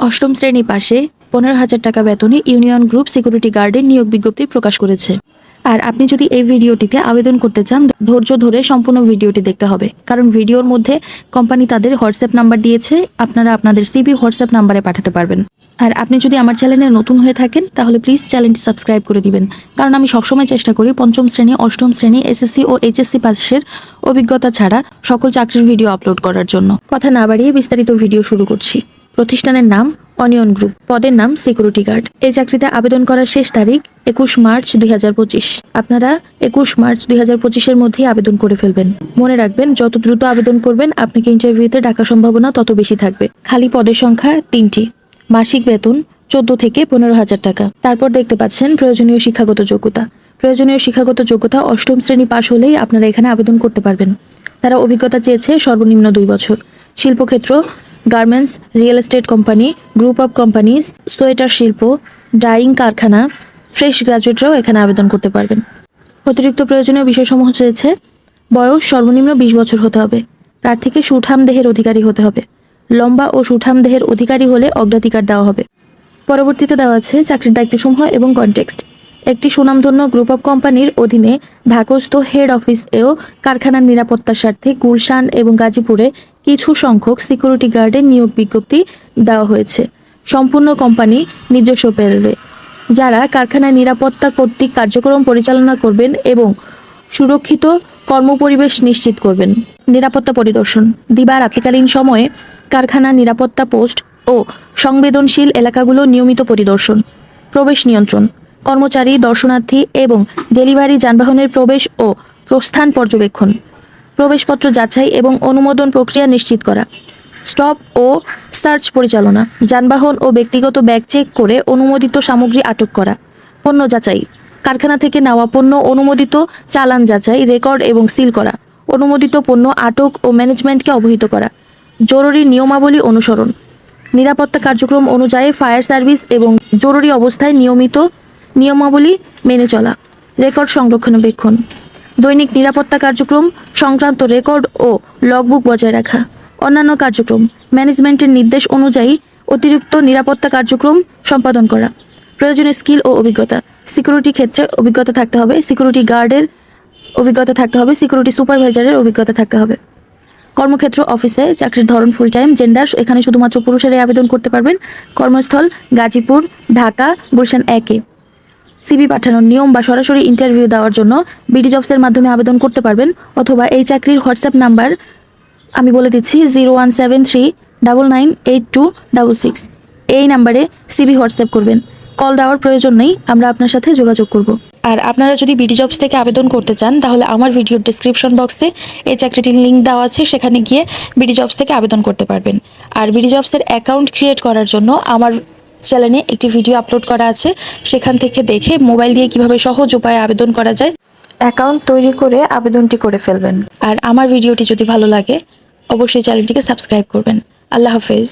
অষ্টম শ্রেণি পাশে পনেরো হাজার টাকা বেতনে ইউনিয়ন গ্রুপ সিকিউরিটি গার্ডের নিয়োগ বিজ্ঞপ্তি প্রকাশ করেছে। আর আপনি যদি এই ভিডিওটিতে আবেদন করতে চান, ধৈর্য ধরে সম্পূর্ণ ভিডিওটি দেখতে হবে। কারণ ভিডিওর মধ্যে কোম্পানি তাদের হোয়াটসঅ্যাপ নাম্বার দিয়েছে, আপনারা আপনাদের সিবি হোয়াটসঅ্যাপ নাম্বারে পাঠাতে পারবেন। আর আপনি যদি আমার চ্যানেলে নতুন হয়ে থাকেন, তাহলে প্লিজ চ্যানেলটি সাবস্ক্রাইব করে দিবেন। কারণ আমি সবসময় চেষ্টা করি পঞ্চম শ্রেণি, অষ্টম শ্রেণি, এসএসসি ও এইচএসসি পাশের অভিজ্ঞতা ছাড়া সকল চাকরির ভিডিও আপলোড করার জন্য। কথা না বাড়িয়ে বিস্তারিত ভিডিও শুরু করছি। প্রতিষ্ঠানের নাম অনিয়ন গ্রুপ। পদের নাম সিকিউরিটি গার্ড। এই চাকরিতে আবেদন করার শেষ তারিখ একুশ মার্চ দুই হাজার পঁচিশ। আপনারা একুশ মার্চ দুই হাজার পঁচিশের মধ্যেই আবেদন করে ফেলবেন। মনে রাখবেন, যত দ্রুত আবেদন করবেন, আপনাকে ইন্টারভিউতে ডাকার সম্ভাবনা তত বেশি থাকবে। খালি পদের সংখ্যা তিনটি। মাসিক বেতন চোদ্দ থেকে পনেরো হাজার টাকা। তারপর দেখতে পাচ্ছেন প্রয়োজনীয় শিক্ষাগত যোগ্যতা। প্রয়োজনীয় শিক্ষাগত যোগ্যতা অষ্টম শ্রেণি পাশ হলেই আপনারা এখানে আবেদন করতে পারবেন। তারা অভিজ্ঞতা চেয়েছে সর্বনিম্ন দুই বছর। শিল্পক্ষেত্র garments, real estate company, group of companies sweater শিল্প, ডাইং কারখানা, ফ্রেশ গ্রাজুয়েটরাও এখানে আবেদন করতে পারবেন। অতিরিক্ত প্রয়োজনীয় বিষয়সমূহ চেয়েছে বয়স সর্বনিম্ন বিশ বছর হতে হবে, প্রার্থীকে সুঠাম দেহের অধিকারী হতে হবে, লম্বা ও সুঠাম দেহের অধিকারী হলে অগ্রাধিকার দেওয়া হবে। পরবর্তীতে দেওয়া আছে চাকরির দায়িত্বসমূহ এবং কনটেক্সট একটি সুনামধন্য গ্রুপ অফ কোম্পানির অধীনে ঢাকস্থ হেড অফিস এও কারখানার নিরাপত্তার স্বার্থে গুলশান এবং গাজীপুরে কিছু সংখ্যক সিকিউরিটি গার্ডের নিয়োগ বিজ্ঞপ্তি দেওয়া হয়েছে। সম্পূর্ণ কোম্পানি নিজস্ব প্যারোলে যারা কারখানায় নিরাপত্তা কর্তৃক কার্যক্রম পরিচালনা করবেন এবং সুরক্ষিত কর্মপরিবেশ নিশ্চিত করবেন। নিরাপত্তা পরিদর্শন। দিবা রাত্রিকালীন সময়ে কারখানা নিরাপত্তা পোস্ট ও সংবেদনশীল এলাকাগুলো নিয়মিত পরিদর্শন, প্রবেশ নিয়ন্ত্রণ, কর্মচারী, দর্শনার্থী এবং ডেলিভারি যানবাহনের প্রবেশ ও প্রস্থান পর্যবেক্ষণ। প্রবেশপত্র যাচাই এবং অনুমোদন প্রক্রিয়া নিশ্চিত করা। স্টপ ও সার্চ পরিচালনা, যানবাহন ও ব্যক্তিগত ব্যাগ চেক করে অনুমোদিত সামগ্রী আটক করা, পণ্য যাচাই, কারখানা থেকে নেওয়া পণ্য অনুমোদিত চালান যাচাই, রেকর্ড এবং সিল করা, অনুমোদিত পণ্য আটক ও ম্যানেজমেন্টকে অবহিত করা, জরুরি নিয়মাবলী অনুসরণ, নিরাপত্তা কার্যক্রম অনুযায়ী ফায়ার সার্ভিস এবং জরুরি অবস্থায় নিয়মিত নিয়মাবলী মেনে চলা, রেকর্ড সংরক্ষণাবেক্ষণ। দৈনিক নিরাপত্তা কার্যক্রম, সংক্রান্ত রেকর্ড ও লগবুক বজায় রাখা। অন্যান্য কার্যক্রম, ম্যানেজমেন্টের নির্দেশ অনুযায়ী অতিরিক্ত নিরাপত্তা কার্যক্রম সম্পাদন করা। প্রয়োজনীয় স্কিল ও অভিজ্ঞতা। সিকিউরিটি ক্ষেত্রে অভিজ্ঞতা থাকতে হবে, সিকিউরিটি গার্ডের অভিজ্ঞতা থাকতে হবে, সিকিউরিটি সুপারভাইজারের অভিজ্ঞতা থাকতে হবে। কর্মক্ষেত্র অফিসে চাকরির ধরন ফুল টাইম জেন্ডার এখানে শুধুমাত্র পুরুষেরাই আবেদন করতে পারবেন। কর্মস্থল গাজীপুর, ঢাকা, গুলশান একে। সিবি পাঠানোর নিয়ম বা সরাসরি ইন্টারভিউ দেওয়ার জন্য বিডি জবসের মাধ্যমে আবেদন করতে পারবেন অথবা এই চাকরির হোয়াটসঅ্যাপ নাম্বার আমি বলে দিচ্ছি zero one seven three double nine eight two double six. এই নাম্বারে সিবি হোয়াটসঅ্যাপ করবেন। কল দেওয়ার প্রয়োজন নেই, আমরা আপনার সাথে যোগাযোগ করব। আর আপনারা যদি বিডি জবস থেকে আবেদন করতে চান, তাহলে আমার ভিডিওর ডিসক্রিপশন বক্সে এই চাকরিটির লিঙ্ক দেওয়া আছে, সেখানে গিয়ে বিডি জবস থেকে আবেদন করতে পারবেন। আর বিডি জবসের অ্যাকাউন্ট ক্রিয়েট করার জন্য আমার চ্যানেলে একটি ভিডিও আপলোড করা আছে সেখান থেকে দেখে মোবাইল দিয়ে কীভাবে সহজ উপায়ে আবেদন করা যায়। অ্যাকাউন্ট তৈরি করে আবেদনটি করে ফেলবেন। আর আমার ভিডিওটি যদি ভালো লাগে অবশ্যই চ্যানেলটিকে সাবস্ক্রাইব করবেন। আল্লাহ হাফেজ।